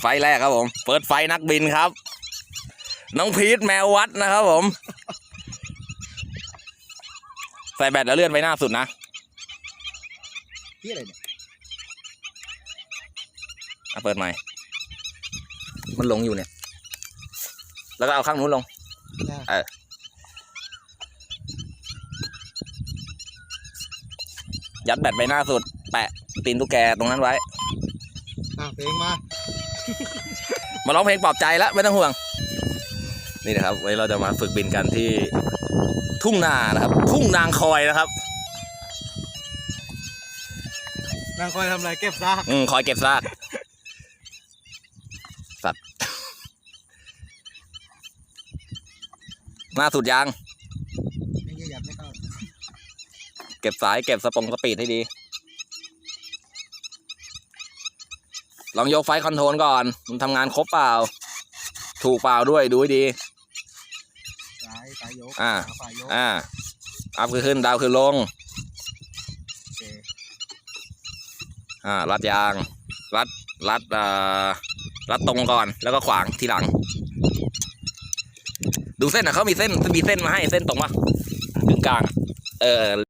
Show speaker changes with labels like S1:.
S1: ไฟแรกครับผม เปิดไฟนักบินครับ น้องพีทแมววัดนะครับผม ใส่แบตแล้วเลื่อนไปหน้าสุดนะ
S2: ที่อะไรเนี่ย
S1: อะเปิดใหม่ มันลงอยู่เนี่ย แล้วก็เอาข้างนู้นลง เออยัดแบตไปหน้าสุด แปะตีนตุ๊กแกตรงนั้นไว้
S2: อะเพลงมา
S1: มาร้องเพลงปลอบใจแล้วไม่ต้องห่วง นี่นะครับวันนี้เราจะมาฝึกบินกันที่ทุ่งนานะครับ ทุ่งนางคอยนะครับ
S2: นางคอยทำอะไรเก็บซาก
S1: อืมคอยเก็บซากสัตว์หน้าสุดยาง
S2: ไม่เงี้ยยัดไม่เข้า
S1: เก็บสายเก็บสปงสปีดให้ดี ลองยกไฟคอนโทรลก่อน มันทำงานครบเปล่า ถูกเปล่าด้วยดูให้ดี
S2: ซ้ายซ้ายยก
S1: อ่า
S2: ขวฝ่ายยก
S1: อ่า อัพคือขึ้นดาวคือลง
S2: โอเค
S1: อ่า รัดยาง รัด รัดอ่ารัดตรงก่อน แล้วก็ขวางทีหลัง ดูเส้นอะเขามีเส้น มีเส้นมาให้ เส้นตรงปะกึ่งกลางอะเออ